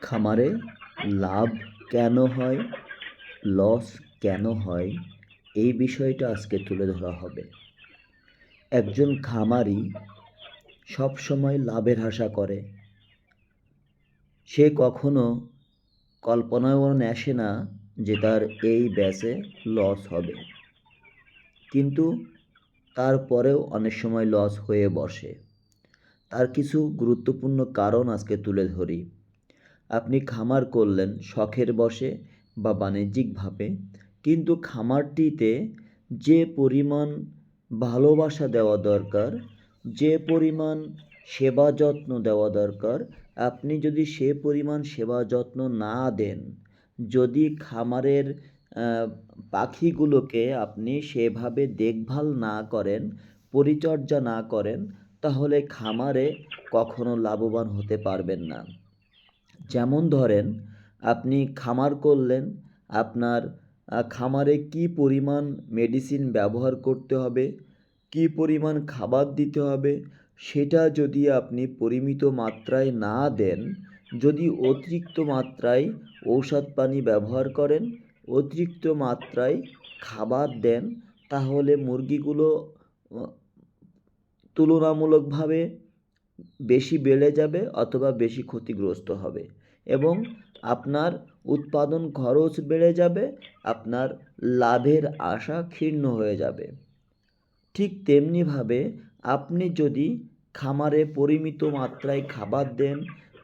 খামারে লাভ কেন হয় লস কেন হয়, এই বিষয়টা আজকে তুলে ধরা হবে। একজন খামারি সব সময় লাভের আশা করে। সে কখনো কল্পনায়ও আসে না যে তার এই ব্যাচে লস হবে। কিন্তু তারপরেও অনেক সময় লস হয়ে বসে। তার কিছু গুরুত্বপূর্ণ কারণ আজকে তুলে ধরি। আপনি খামার করলেন শখের বসে বা বাণিজ্যিকভাবে কিন্তু খামারটিতে যে পরিমাণ ভালোবাসা দেওয়া দরকার, যে পরিমাণ সেবা যত্ন দেওয়া দরকার, আপনি যদি সে পরিমাণ সেবা যত্ন না দেন, যদি খামারের পাখিগুলোকে আপনি সেভাবে দেখভাল না করেন, পরিচর্যা না করেন, তাহলে খামারে কখনো লাভবান হতে পারবেন না। যেমন ধরেন, আপনি খামার করলেন, আপনার খামারে কি পরিমাণ মেডিসিন ব্যবহার করতে হবে, কি পরিমাণ খাবার দিতে হবে, সেটা যদি আপনি পরিমিত মাত্রায় না দেন, যদি অতিরিক্ত মাত্রায় ঔষধ পানি ব্যবহার করেন, অতিরিক্ত মাত্রায় খাবার দেন, তাহলে মুরগিগুলো তুলনামূলকভাবে বেশি বেড়ে যাবে অথবা বেশি ক্ষতিগ্রস্ত হবে এবং আপনার উৎপাদন খরচ বেড়ে যাবে, আপনার লাভের আশা ক্ষীর্ণ হয়ে যাবে। ঠিক তেমনিভাবে আপনি যদি খামারে পরিমিত মাত্রায় খাবার দেন,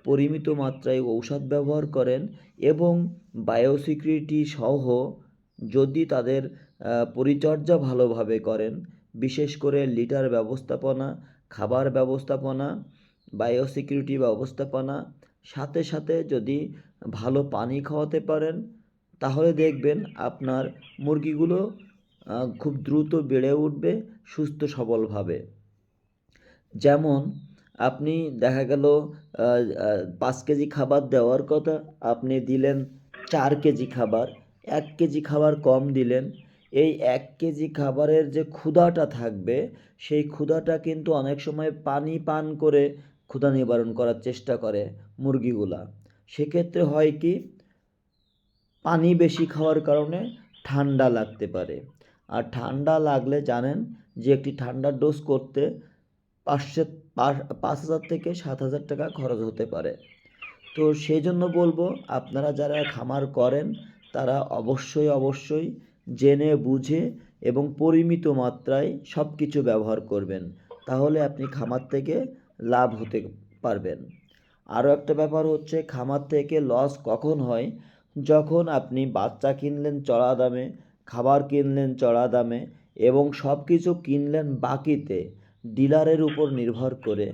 পরিমিত মাত্রায় ঔষধ ব্যবহার করেন এবং বায়োসিকিউরিটি সহ যদি তাদের পরিচর্যা ভালোভাবে করেন, বিশেষ করে লিটার ব্যবস্থাপনা খাবার ব্যবস্থাপনা বায়োসিকিউরিটি ব্যবস্থাপনা, সাথে সাথে যদি ভালো পানি খাওয়াতে পারেন, তাহলে দেখবেন আপনার মুরগিগুলো খুব দ্রুত বেড়ে উঠবে, সুস্থ সবলভাবে। যেমন আপনি দেখা গেল পাঁচ কেজি খাবার দেওয়ার কথা, আপনি দিলেন চার কেজি খাবার, এক কেজি খাবার কম দিলেন এই এক কেজি খাবারের যে ক্ষুধাটা থাকবে, সেই ক্ষুধাটা কিন্তু অনেক সময় পানি পান করে ক্ষুধা নিবারণ করার চেষ্টা করে মুরগিগুলা। সেক্ষেত্রে হয় কি, পানি বেশি খাওয়ার কারণে ঠান্ডা লাগতে পারে। আর ঠান্ডা লাগলে জানেন যে একটি ঠান্ডার ডোজ করতে পাঁচশো, পাঁচ হাজার থেকে সাত হাজার টাকা খরচ হতে পারে। তো সেই জন্য বলব, আপনারা যারা খামার করেন, তারা অবশ্যই অবশ্যই জেনে, বুঝে এবং পরিমিত মাত্রায় সব কিছু ব্যবহার করবেন, তাহলে আপনি খামার থেকে লাভ হতে পারবেন। আরও একটা ব্যাপার হচ্ছে, খামার থেকে লস কখন হয়? যখন আপনি বাচ্চা কিনলেন চড়া দামে, খাবার কিনলেন চড়া দামে এবং সব কিছু কিনলেন বাকিতে, ডিলারের উপর নির্ভর করে,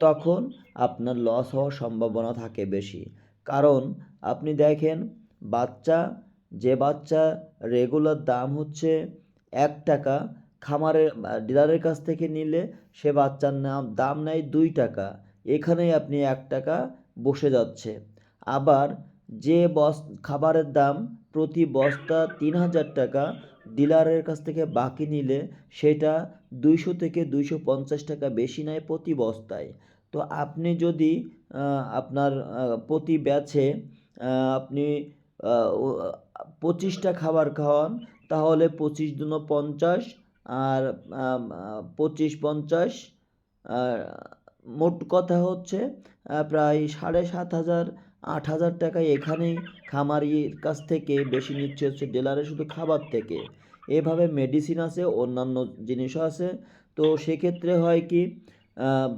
তখন আপনার লস হওয়ার সম্ভাবনা থাকে বেশি। কারণ আপনি দেখেন, বাচ্চা যে বাচ্চা রেগুলার দাম হচ্ছে এক টাকা, খামারের ডিলারের কাছ থেকে নিলে সে বাচ্চার নাম, দাম নেয় দুই টাকা। এখানেই আপনি এক টাকা বসে যাচ্ছে। আবার যে বস, খাবারের দাম প্রতি বস্তা তিন হাজার টাকা, ডিলারের কাছ থেকে বাকি নিলে সেটা দুইশো থেকে দুইশো পঞ্চাশ টাকা বেশি নেয় প্রতি বস্তায়। তো আপনি যদি আপনার প্রতি ব্যাচে আপনি পঁচিশটা খাবার খাওয়ান, তাহলে পঁচিশ দুনো পঞ্চাশ আর পঁচিশ পঞ্চাশ মোট কথা হচ্ছে প্রায় সাড়ে সাত হাজার, আট হাজার টাকা এখানেই খামারির কাছ থেকে বেশি নিচ্ছে হচ্ছে ডেলারে শুধু খাবার থেকে। এভাবে মেডিসিন আছে, অন্যান্য জিনিসও আছে। তো সেক্ষেত্রে হয় কি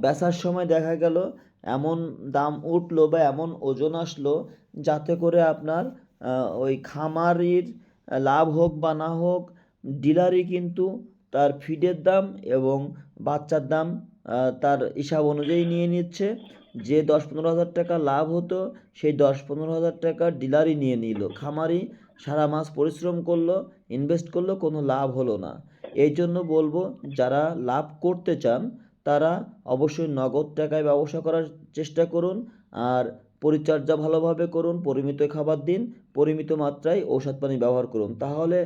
বেচার সময় দেখা গেল, এমন দাম উঠল বা এমন ওজন আসলো, যাতে করে আপনার ওই খামারির লাভ হোক বা না হোক, ডিলারই কিন্তু তার ফিডের দাম এবং বাচ্চার দাম তার হিসাব অনুযায়ী নিয়ে নিচ্ছে। যে দশ পনেরো হাজার টাকা লাভ হতো, সেই দশ পনেরো হাজার টাকা ডিলারই নিয়ে নিল। খামারি সারা মাস পরিশ্রম করল ইনভেস্ট করল, কোনো লাভ হলো না। এই জন্য বলব, যারা লাভ করতে চান, তারা অবশ্যই নগদ টাকায় ব্যবসা করার চেষ্টা করুন। আর পরিচর্যা ভালোভাবে করুন, পরিমিত খাবার দিন, পরিমিত মাত্রায় ঔষধ পানি ব্যবহার করুন, তাহলে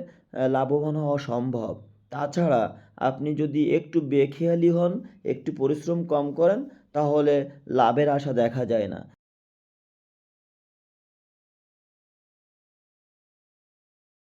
লাভবান হওয়া সম্ভব। তাছাড়া আপনি যদি একটু বেখেয়ালি হন, একটু পরিশ্রম কম করেন, তাহলে লাভের আশা দেখা যায় না।